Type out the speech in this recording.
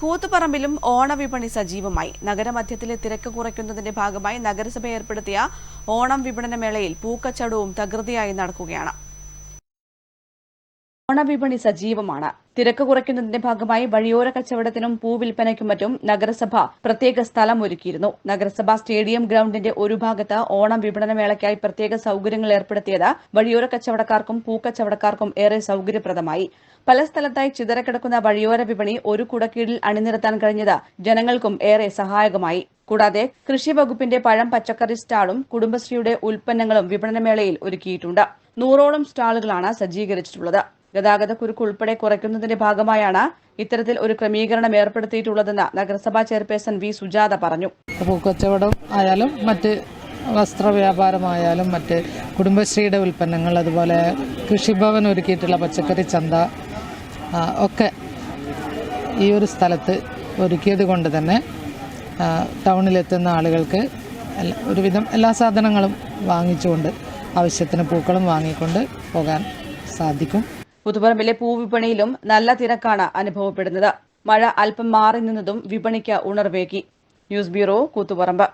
കൂത്തുപറമ്പിലും ഓണവിപണി സജീവമായി. നഗരമധ്യത്തിലെ തിരക്ക് കുറയ്ക്കുന്നതിന്റെ ഭാഗമായി നഗരസഭ ഏർപ്പെടുത്തിയ ഓണം വിപണന മേളയിൽ പൂക്കച്ചടവും തകൃതിയായി നടക്കുകയാണ്. ഓണവിപണി സജീവമാണ്. തിരക്ക് കുറയ്ക്കുന്നതിന്റെ ഭാഗമായി വഴിയോര കച്ചവടത്തിനും പൂവിൽപ്പനയ്ക്കും മറ്റും നഗരസഭ പ്രത്യേക സ്ഥലം ഒരുക്കിയിരുന്നു. നഗരസഭ സ്റ്റേഡിയം ഗ്രൌണ്ടിന്റെ ഒരു ഭാഗത്ത് ഓണം വിപണന മേളയ്ക്കായി പ്രത്യേക സൌകര്യങ്ങൾ ഏർപ്പെടുത്തിയത് വഴിയോര കച്ചവടക്കാർക്കും പൂക്കച്ചവടക്കാർക്കും ഏറെ സൌകര്യപ്രദമായി. പല സ്ഥലത്തായി ചിതറക്കിടക്കുന്ന വഴിയോര വിപണി ഒരു കുടക്കീഴിൽ അണിനിരത്താൻ കഴിഞ്ഞത് ജനങ്ങൾക്കും ഏറെ സഹായകമായി. കൂടാതെ കൃഷി വകുപ്പിന്റെ പഴം പച്ചക്കറി സ്റ്റാളും കുടുംബശ്രീയുടെ ഉൽപ്പന്നങ്ങളും വിപണനമേളയിൽ ഒരുക്കിയിട്ടുണ്ട്. നൂറോളം സ്റ്റാളുകളാണ് സജ്ജീകരിച്ചിട്ടുള്ളത്. ഗതാഗത കുരുക്ക് ഉൾപ്പെടെ കുറയ്ക്കുന്നതിന്റെ ഭാഗമായാണ് ഇത്തരത്തിൽ ഒരു ക്രമീകരണം ഏർപ്പെടുത്തിയിട്ടുള്ളതെന്ന് നഗരസഭാ ചെയർപേഴ്സൺ വി സുജാത പറഞ്ഞു. പൂക്കച്ചവടം ആയാലും മറ്റ് വസ്ത്രവ്യാപാരമായാലും മറ്റ് കുടുംബശ്രീയുടെ ഉൽപ്പന്നങ്ങൾ അതുപോലെ കൃഷിഭവൻ ഒരുക്കിയിട്ടുള്ള പച്ചക്കറി ചന്ത ഒക്കെ ഈ ഒരു സ്ഥലത്ത് ഒരുക്കിയത് കൊണ്ട് തന്നെ ടൗണിലെത്തുന്ന ആളുകൾക്ക് ഒരുവിധം എല്ലാ സാധനങ്ങളും വാങ്ങിച്ചുകൊണ്ട് ആവശ്യത്തിന് പൂക്കളും വാങ്ങിക്കൊണ്ട് പോകാൻ സാധിക്കും. പുതുപ്പറമ്പിലെ പൂവിപണിയിലും നല്ല തിരക്കാണ് അനുഭവപ്പെടുന്നത്. മഴ അല്പം മാറി നിന്നതും വിപണിക്ക് ഉണർവേകി. News bureau Koothuparamba.